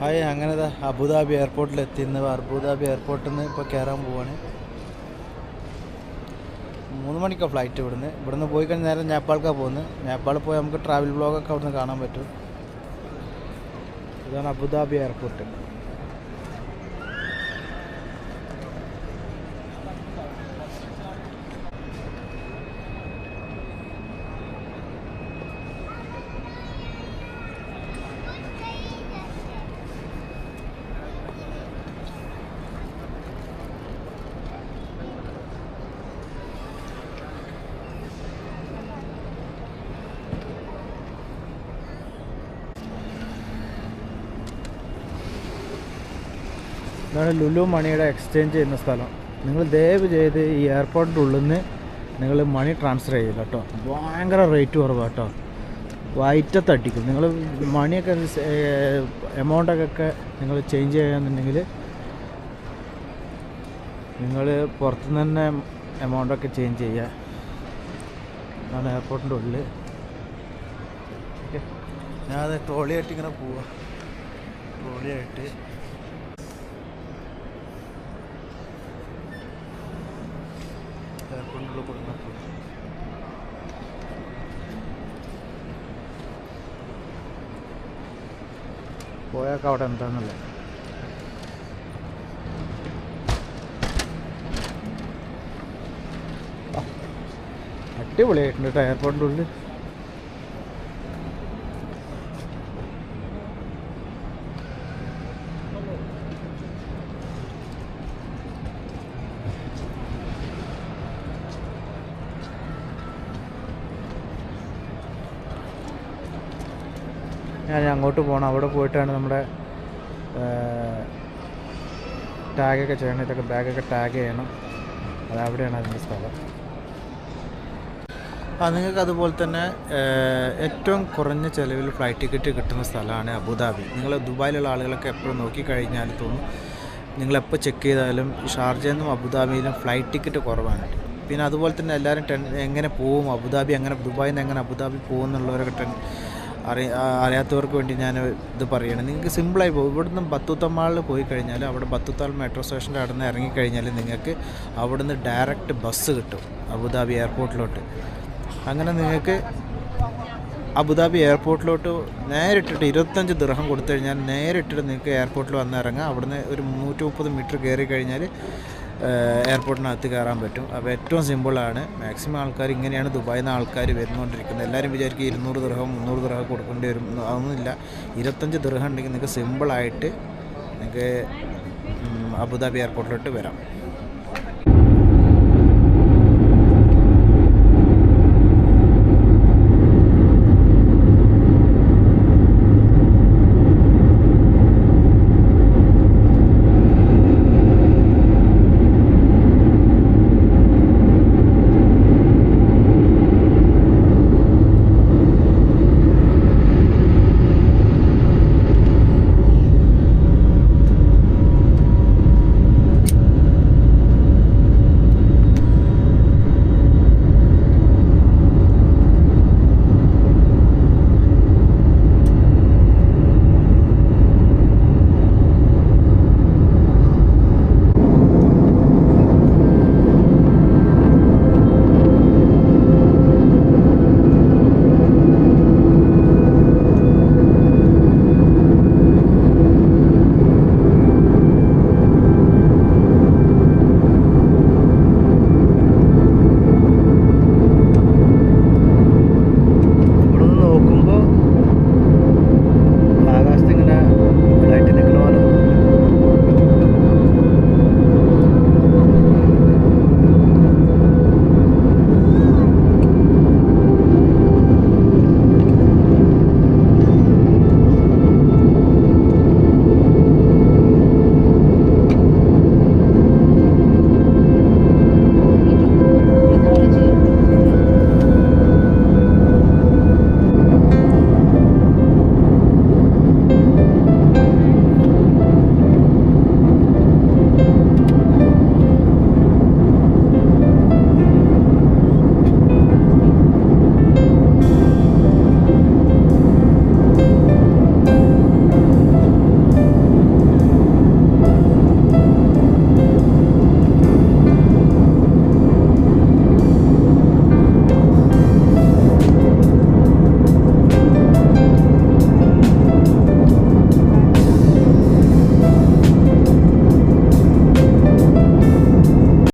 Hi അങ്ങനെ Abu Dhabi എയർപോർട്ടിൽ എത്തിന്ന് Abu Dhabi എയർപോർട്ടിൽ നിന്ന് ഇപ്പോൾ കയറാൻ പോവാണ്. മൂന്ന് മണിക്കാണ് ഫ്ലൈറ്റ് ഇവിടുന്ന്. ഇവിടുന്ന് പോയി കഴിഞ്ഞാൽ നേരെ നേപ്പാൾക്കാണ് പോകുന്നത് നേപ്പാളിൽ പോയി നമുക്ക് ട്രാവൽ ബ്ലോഗൊക്കെ അവിടുന്ന് കാണാൻ പറ്റും. ഇതാണ് അബുദാബി എയർപോർട്ട് ഇതാണ് ലുലു മണിയുടെ എക്സ്ചേഞ്ച് ചെയ്യുന്ന സ്ഥലം. നിങ്ങൾ ദയവ് ചെയ്ത് ഈ എയർപോർട്ടിന്റെ ഉള്ളിൽ നിന്ന് നിങ്ങൾ മണി ട്രാൻസ്ഫർ ചെയ്യില്ല കേട്ടോ. ഭയങ്കര റേറ്റ് കുറവാണ് കേട്ടോ. വയറ്റത്തടിക്കും. നിങ്ങൾ മണിയൊക്കെ എമൗണ്ടൊക്കെ നിങ്ങൾ ചേഞ്ച് ചെയ്യാന്നുണ്ടെങ്കിൽ നിങ്ങൾ പുറത്തുനിന്ന് തന്നെ എമൗണ്ടൊക്കെ ചേഞ്ച് ചെയ്യുക അതാണ് എയർപോർട്ടിന്റെ ഉള്ളിൽ ഞാനത് ട്രോളിയായിട്ട് ഇങ്ങനെ പോവാം. ട്രോളിയായിട്ട്. എയർപോർട്ടിന്റെ കുടുംബത്തിൽ പോയാൽ അവിടെ എന്താണെന്നുള്ളത് ആ, അടിപൊളിയായിട്ടുണ്ട് കേട്ടോ എയർപോർട്ടിന്റെ ഞാൻ അങ്ങോട്ട് പോകണം അവിടെ പോയിട്ടാണ് നമ്മുടെ ടാഗൊക്കെ ചെയ്യണം. ഇതൊക്കെ ബാഗൊക്കെ ടാഗ് ചെയ്യണം. അത് അവിടെയാണ് അതിന്റെ സ്ഥലം. ആ നിങ്ങൾക്ക് അതുപോലെ തന്നെ ഏറ്റവും കുറഞ്ഞ ചിലവിൽ ഫ്ലൈറ്റ് ടിക്കറ്റ് കിട്ടുന്ന സ്ഥലമാണ് അബുദാബി. നിങ്ങൾ ദുബായിലുള്ള ആളുകളൊക്കെ എപ്പോഴും നോക്കിക്കഴിഞ്ഞാൽ തോന്നും നിങ്ങളെപ്പോൾ ചെക്ക് ചെയ്താലും ഷാർജയിൽ നിന്നും അബുദാബിയിലും ഫ്ലൈറ്റ് ടിക്കറ്റ് കുറവാണ്. പിന്നെ അതുപോലെ തന്നെ എല്ലാവരും ടെൻ എങ്ങനെ പോവും അബുദാബി എങ്ങനെ ദുബായിൽ നിന്ന് എങ്ങനെ അബുദാബി പോകും എന്നുള്ളവരൊക്കെ ടെൻ അറിയ ആ- അറിയാത്തവർക്ക് വേണ്ടി ഞാൻ ഇത് പറയണം. നിങ്ങൾക്ക് സിമ്പിളായി പോകും ഇവിടുന്ന് ബത്തുത്തമാളിൽ പോയി കഴിഞ്ഞാൽ അവിടെ ബത്തുത്താൾ മെട്രോ സ്റ്റേഷന്റെ അവിടെ നിന്ന് ഇറങ്ങിക്കഴിഞ്ഞാൽ നിങ്ങൾക്ക് അവിടുന്ന് ഡയറക്റ്റ് ബസ് കിട്ടും അബുദാബി എയർപോർട്ടിലോട്ട് അങ്ങനെ നിങ്ങൾക്ക് അബുദാബി എയർപോർട്ടിലോട്ട് നേരിട്ടിട്ട് ഇരുപത്തഞ്ച് ദിർഹം കൊടുത്തു കഴിഞ്ഞാൽ നേരിട്ടിട്ട് നിങ്ങൾക്ക് എയർപോർട്ടിൽ വന്ന് ഇറങ്ങാം. അവിടുന്ന് ഒരു മുന്നൂറ്റി മുപ്പത് മീറ്റർ കയറി കഴിഞ്ഞാൽ എയർപോർട്ടിനകത്ത് കയറാൻ പറ്റും. അപ്പോൾ ഏറ്റവും സിമ്പിളാണ് മാക്സിമം ആൾക്കാർ ഇങ്ങനെയാണ് ദുബായിൽ നിന്ന് ആൾക്കാർ വരുന്നുകൊണ്ടിരിക്കുന്നത് എല്ലാവരും വിചാരിക്കും ഇരുന്നൂറ് ദൃഹം മുന്നൂറ് ദൃഹം കൊടുക്കേണ്ടി വരും. അതൊന്നുമില്ല. ഇരുപത്തഞ്ച് ദൃഹം ഉണ്ടെങ്കിൽ നിങ്ങൾക്ക് സിമ്പിളായിട്ട് നിങ്ങൾക്ക് അബുദാബി എയർപോർട്ടിലോട്ട് വരാം.